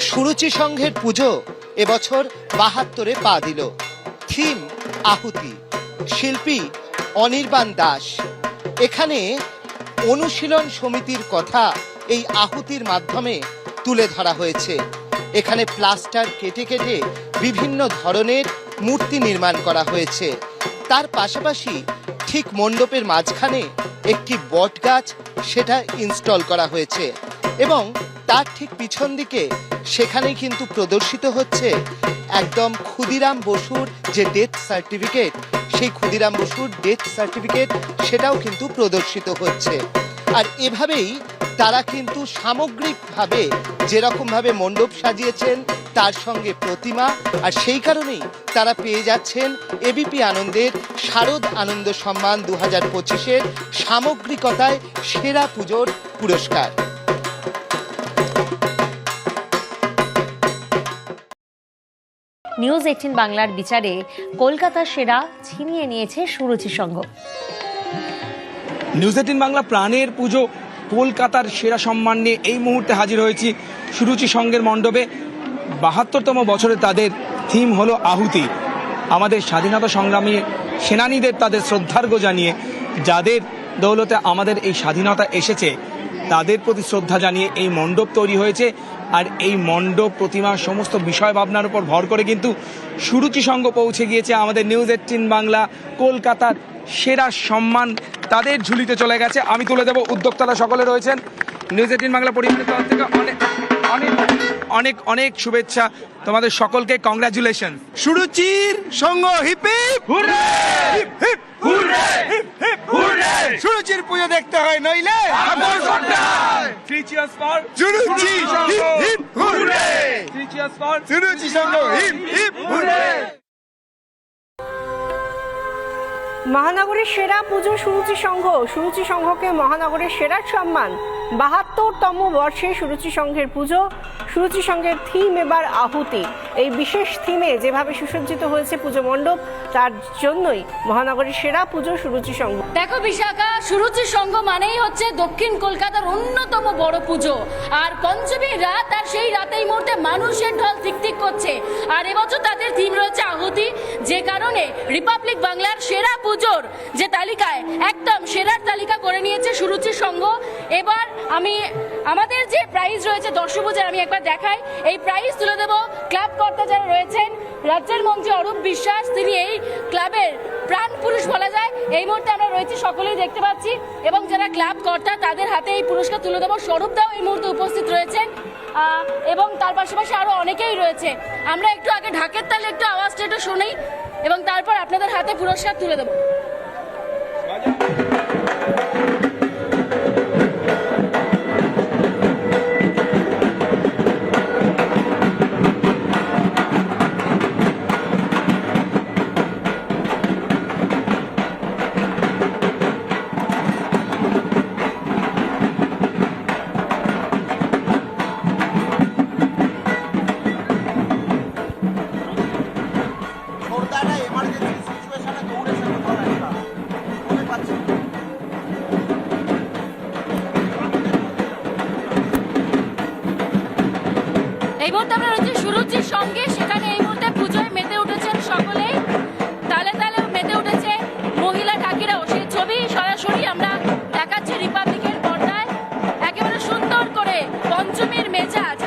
সুরুচি সংঘের পুজো এবছর বাহাত্তরে পা দিল। থিম আহুতি, শিল্পী অনির্বাণ দাস। এখানে অনুশীলন সমিতির কথা এই আহুতির মাধ্যমে তুলে ধরা হয়েছে। এখানে প্লাস্টার কেটে কেটে বিভিন্ন ধরনের মূর্তি নির্মাণ করা হয়েছে। তার পাশাপাশি ঠিক মণ্ডপের মাঝখানে একটি বট গাছ সেটা ইনস্টল করা হয়েছে। এবং তার ঠিক পিছন দিকে সেখানেই কিন্তু প্রদর্শিত হচ্ছে একদম ক্ষুদিরাম বসুর যে ডেথ সার্টিফিকেট সেই ক্ষুদিরাম বসুর ডেথ সার্টিফিকেট সেটাও কিন্তু প্রদর্শিত হচ্ছে। আর এভাবেই তারা কিন্তু সামগ্রিকভাবে যেরকমভাবে মণ্ডপ সাজিয়েছেন, তার সঙ্গে প্রতিমা, আর সেই কারণেই তারা পেয়ে যাচ্ছেন এবিপি আনন্দের শারদ আনন্দ সম্মান দু হাজার সামগ্রিকতায় সেরা পুজোর পুরস্কার। নিউজ এইটিন বাংলার বিচারে কলকাতা সেরা ছিনিয়ে নিয়েছে সুরুচি সংঘ। নিউজ এইটিন বাংলা প্রাণের পুজো, কলকাতার সেরা সম্মান নিয়ে এই মুহূর্তে হাজির হয়েছি সুরুচি সংঘের মণ্ডপে। বাহাত্তরতম বছরে তাদের থিম হলো আহুতি। আমাদের স্বাধীনতা সংগ্রামী সেনানীদের তাদের শ্রদ্ধার্ঘ্য জানিয়ে, যাদের দৌলতে আমাদের এই স্বাধীনতা এসেছে তাদের প্রতি শ্রদ্ধা জানিয়ে এই মণ্ডপ তৈরি হয়েছে। আর এই মণ্ডপ প্রতিমা সমস্ত বিষয় ভাবনার উপর ভর করে কিন্তু সুরুচি সঙ্গ পৌঁছে গিয়েছে আমাদের নিউজ এইটিন বাংলা কলকাতার সেরা সম্মান তাদের ঝুলিতে চলে গেছে। আমি তুলে দেবো উদ্যোক্তারা সকলে রয়েছেন। নিউজ এইটিন বাংলা পরিবারের তরফ থেকে অনেক অনেক অনেক অনেক শুভেচ্ছা তোমাদের সকলকে। Congratulation সুরুচির Sangha hip hip hip hip! Hurray hip hip hurray সুরুচির পুজো দেখতে হয় নইলে three cheers for Suruchi hip hip hurray three cheers for Suruchi Sangha hip hip hurray মহানগরের সেরা পুজো সুরুচি সংঘ। সুরুচি সংঘকে মহানগরের সেরা সম্মান। বাহাত্তরতম বর্ষে সুরুচি সংঘের পুজো। সুরুচি সংঘের থিম এবার আহুতি। এই বিশেষ থিমে যেভাবে সুসজ্জিত হয়েছে পুজো মণ্ডপ, তার জন্যই মহানগরের সেরা পুজো সুরুচি সংঘ। দেখো বিশাখা, সুরুচি সংঘ মানেই হচ্ছে দক্ষিণ কলকাতার অন্যতম বড় পুজো। আর পঞ্চমীর রাত, আর সেই রাতে এই মুহূর্তে মানুষের ঢল ঠিক করছে। আর এবছর তাদের থিম রয়েছে আহুতি। যে কারণে রিপাবলিক বাংলার সেরা পুজোর যে তালিকায় একদম সেরার তালিকা করে নিয়েছে সুরুচি সংঘ এবার আমি, আমাদের যে প্রাইজ রয়েছে দর্শপুজোর আমি একবার দেখাই। এই প্রাইজ তুলে দেব ক্লাব কর্তা যারা রয়েছেন, রাজ্যের মন্ত্রী অরূপ বিশ্বাস, তিনি এই ক্লাবের প্রাণ পুরুষ বলা যায়। এই মুহূর্তে আমরা রয়েছি, সকলেই দেখতে পাচ্ছি। এবং যারা ক্লাব কর্তা, তাদের হাতে এই পুরস্কার তুলে দেবো। স্বরূপদাও এই মুহূর্তে উপস্থিত রয়েছেন। এবং তার পাশাপাশি আরও অনেকেই রয়েছে। আমরা একটু আগে ঢাকের তালে একটু আওয়াজটা একটু শুনি এবং তারপর আপনাদের হাতে পুরস্কার তুলে দেবো। এই মুহূর্তে আমরা হচ্ছে সুরুচির সঙ্গে, সেখানে এই মুহূর্তে পুজোয় মেতে উঠেছেন সকলেই তালে তালে মেতে উঠেছে মহিলা ঢাকিরাও সেই ছবি সরাসরি আমরা দেখাচ্ছি রিপাবলিকের পর্দায়। একেবারে সুন্দর করে পঞ্চমীর মেজাজ।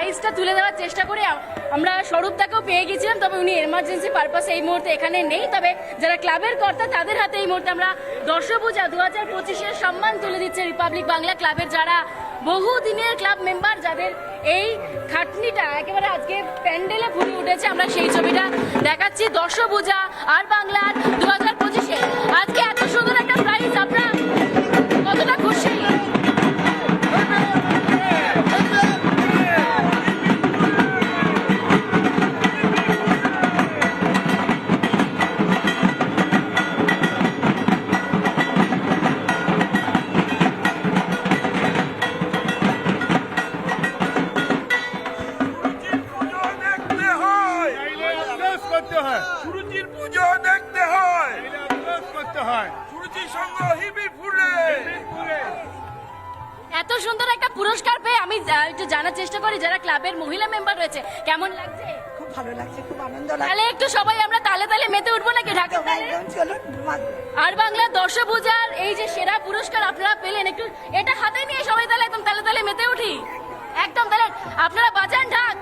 প্রাইজটা তুলে দেওয়ার চেষ্টা করে আমরা স্বরূপটাকেও পেয়ে গেছিলাম, তবে উনি এমার্জেন্সি পারপাসে এই মুহূর্তে এখানে নেই। তবে যারা ক্লাবের কর্তা, তাদের হাতে এই মুহূর্তে আমরা দর্শপূজা দু হাজার পঁচিশের সম্মান তুলে দিচ্ছে রিপাবলিক বাংলা ক্লাবের যারা বহু দিনের ক্লাব মেম্বার যাদের এই খাটনিটা একেবারে আজকে প্যান্ডেলে ফুটে উঠেছে, আমরা সেই ছবিটা দেখাচ্ছি। দর্শপূজা আর বাংলার দু হাজার পঁচিশে। আজকে আমি একটু জানার চেষ্টা করি যারা ক্লাবের মহিলা মেম্বার রয়েছে কেমন লাগছে? খুব ভালো লাগছে খুব আনন্দ লাগছে। তাহলে একটু সবাই আমরা তালে তালে মেতে উঠবো নাকি ঢাকা একদম একদম চলুন আর বাংলা দর্শপূজার এই যে সেরা পুরস্কার আপনারা পেলেন একটু এটা হাতে নিয়ে সবাই তাহলে একদম তালে তালে মেতে উঠি। একদম তাহলে আপনারা বাজান ঢাক।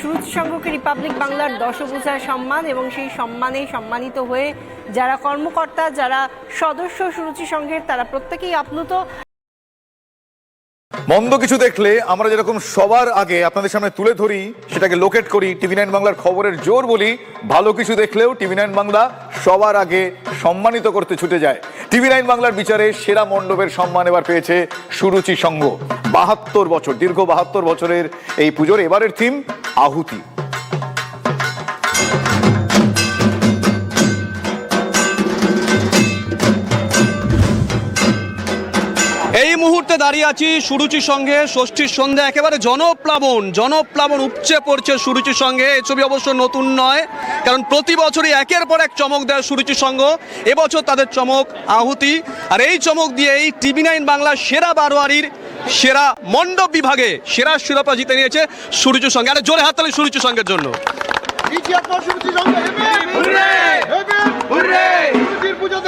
সুরুচি সংঘকে রিপাবলিক বাংলার দশভূষা সম্মান এবং সেই সম্মানে সম্মানিত হয়ে যারা কর্মকর্তা, যারা সদস্য সুরুচি সংঘের, তারা প্রত্যেকেই আপ্লুত। মন্দ কিছু দেখলে আমরা যেরকম সবার আগে আপনাদের সামনে তুলে ধরি, সেটাকে লোকেট করি, টিভি নাইন বাংলার খবরের জোর বলি, ভালো কিছু দেখলেও টিভি নাইন বাংলা সবার আগে সম্মানিত করতে ছুটে যায়। টিভি নাইন বাংলার বিচারে সেরা মণ্ডপের সম্মান এবার পেয়েছে সুরুচি সংঘ। বাহাত্তর বছর, দীর্ঘ বাহাত্তর বছরের এই পুজোর এবারের থিম আহুতি। এই মুহূর্তে দাঁড়িয়ে আছি সুরুচির সঙ্গে ষষ্ঠীর সন্ধে একেবারে জনপ্লাবন জনপ্লাবন উপচে পড়ছে সুরুচির সঙ্গে। এই ছবি অবশ্য নতুন নয় কারণ প্রতি বছরই একের পর এক চমক দেয় সুরুচির সঙ্গ। এবছর তাদের চমক আহুতি। আর এই চমক দিয়েই টিভি নাইন বাংলা সেরা বারোয়ারির সেরা মণ্ডপ বিভাগে সেরা শিরোপা জিতে নিয়েছে সুরুচির সঙ্গে। আরে জোরে হাততালি সুরুচির সঙ্গের জন্য।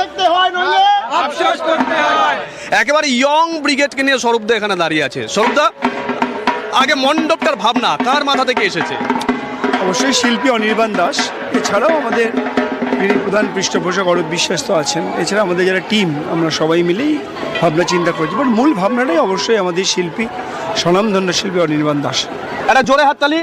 দেখতে হয় নইলে? আফসোস করতে হয়। একেবারে ইয়ং ব্রিগেডকে নিয়ে স্বরূপদা এখানে দাঁড়িয়ে আছে। স্বরূপদা আগে মণ্ডপটার ভাবনা কার মাথা থেকে এসেছে? অবশ্যই শিল্পী অনির্বাণ দাস। এছাড়াও আমাদের প্রধান পৃষ্ঠপোষক অরূপ বিশ্বাস তো আছেন। এছাড়া আমাদের যারা টিম আমরা সবাই মিলেই ভাবনা চিন্তা করেছি। বাট মূল ভাবনাটাই অবশ্যই আমাদের শিল্পী স্বনামধন্য শিল্পী অনির্বাণ দাস। একটা জোরে হাততালি।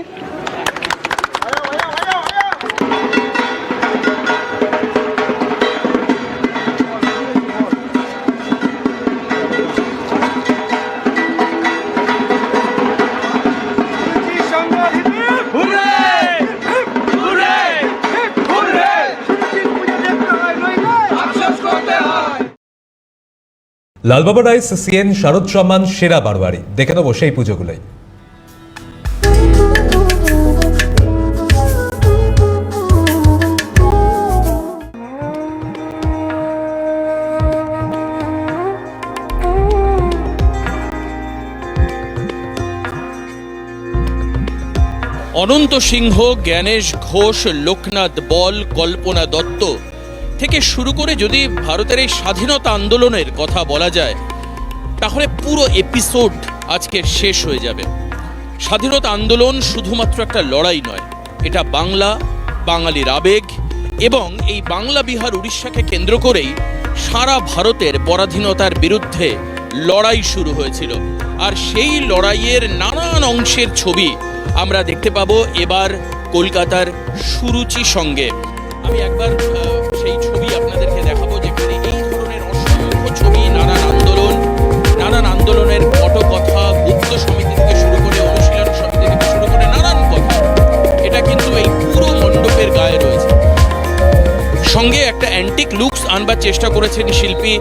লালবাবা রাইস, সিএন, শারদ সম্মান সেরা বারবারি দেখে নেব সেই পুজোগুলোই। অনন্ত সিংহ, জ্ঞানেশ ঘোষ, লোকনাথ বল, কল্পনা দত্ত। থেকে শুরু করে যদি ভারতের এই স্বাধীনতা আন্দোলনের কথা বলা যায়, তাহলে পুরো এপিসোড আজকে শেষ হয়ে যাবে। স্বাধীনতা আন্দোলন শুধুমাত্র একটা লড়াই নয়, এটা বাংলা, বাঙালির আবেগ এবং এই বাংলা, বিহার, উড়িষ্যাকে কেন্দ্র করেই সারা ভারতের পরাধীনতার বিরুদ্ধে লড়াই শুরু হয়েছিল। আর সেই লড়াইয়ের নানান অংশের ছবি আমরা দেখতে পাবো এবার কলকাতার সুরুচি সঙ্গে। আমি একবার সেই ছবি আপনাদেরকে দেখাবো যেখানে এই ধরনের অসংখ্য ছবি, নানান আন্দোলন, নানান আন্দোলনের পটকথা বুদ্ধ সমিতি থেকে শুরু করে অনুশীলন সমিতি থেকে শুরু করে নানান কথা। এটা কিন্তু এই পুরো মণ্ডপের গায়ে রয়েছে। সঙ্গে একটা অ্যান্টিক লুকস আনবার চেষ্টা করেছেন শিল্পী,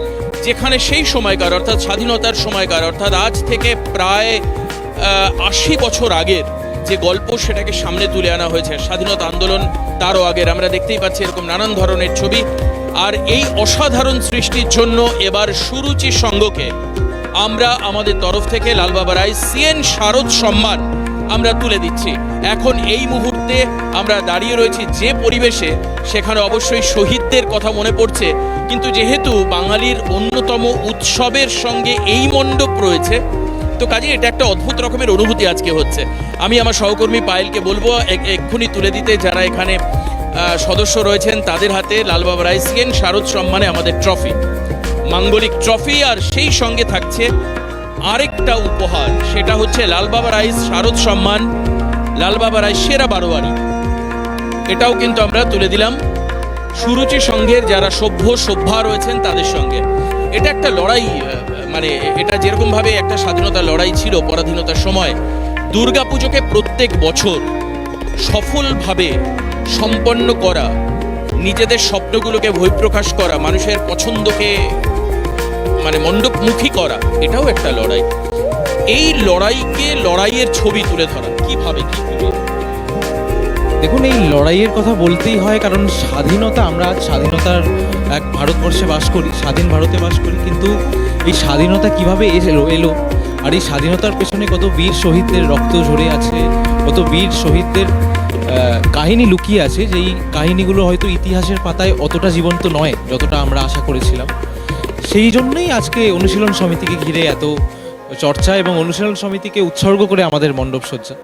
যেখানে সেই সময়কার, অর্থাৎ স্বাধীনতার সময়কার, অর্থাৎ আজ থেকে প্রায় আশি বছর আগের যে গল্প সেটাকে সামনে তুলে আনা হয়েছে। স্বাধীনতা আন্দোলন, তারও আগের আমরা দেখতেই পাচ্ছি এরকম নানান ধরনের ছবি। আর এই অসাধারণ সৃষ্টির জন্য এবার সুরুচি সঙ্গকে আমরা আমাদের তরফ থেকে লালবাবা রায়, সিএন শারদ সম্মান আমরা তুলে দিচ্ছি। এখন এই মুহূর্তে আমরা দাঁড়িয়ে রয়েছি যে পরিবেশে, সেখানে অবশ্যই শহীদদের কথা মনে পড়ছে। কিন্তু যেহেতু বাঙালির অন্যতম উৎসবের সঙ্গে এই মণ্ডপ রয়েছে তো কাজে, এটা একটা অদ্ভুত রকমের অনুভূতি আজকে হচ্ছে। আমি আমার সহকর্মী পায়েলকে বলব এক্ষুনি তুলে দিতে যারা এখানে সদস্য রয়েছেন, তাদের হাতে লালবাবা রায়, সিএন শারদ সম্মানে আমাদের ট্রফি। মাঙ্গলিক ট্রফি, আর সেই সঙ্গে থাকছে আরেকটা উপহার, সেটা হচ্ছে লালবাবা রায় শারদ সম্মান, লালবাবা রায় সেরা বারোয়ারি। এটাও কিন্তু আমরা তুলে দিলাম সুরুচি সংঘের যারা সভ্য সভ্যা রয়েছেন তাদের সঙ্গে। এটা একটা লড়াই মানে এটা যেরকমভাবে একটা স্বাধীনতা লড়াই ছিল পরাধীনতার সময়, দুর্গাপুজোকে প্রত্যেক বছর সফলভাবে সম্পন্ন করা, নিজেদের স্বপ্নগুলোকে বহিঃপ্রকাশ করা, মানুষের পছন্দকে মানে মণ্ডপমুখী করা, এটাও একটা লড়াই এই লড়াইকে লড়াইয়ের ছবি তুলে ধরা, কীভাবে, কি? দেখুন, এই লড়াইয়ের কথা বলতেই হয়, কারণ স্বাধীনতা, আমরা আজ স্বাধীনতার এক ভারতবর্ষে বাস করি, স্বাধীন ভারতে বাস করি, কিন্তু এই স্বাধীনতা কীভাবে এলো এলো? আর এই স্বাধীনতার পেছনে কত বীর শহীদদের রক্ত ঝরে আছে, কত বীর শহীদদের কাহিনী লুকিয়ে আছে, যেই কাহিনীগুলো হয়তো ইতিহাসের পাতায় অতটা জীবন্ত নয়, যতটা আমরা আশা করেছিলাম। সেই জন্যই আজকে অনুশীলন সমিতিকে ঘিরে এত চর্চা এবং অনুশীলন সমিতিকে উৎসর্গ করে আমাদের মণ্ডপ সজ্জা।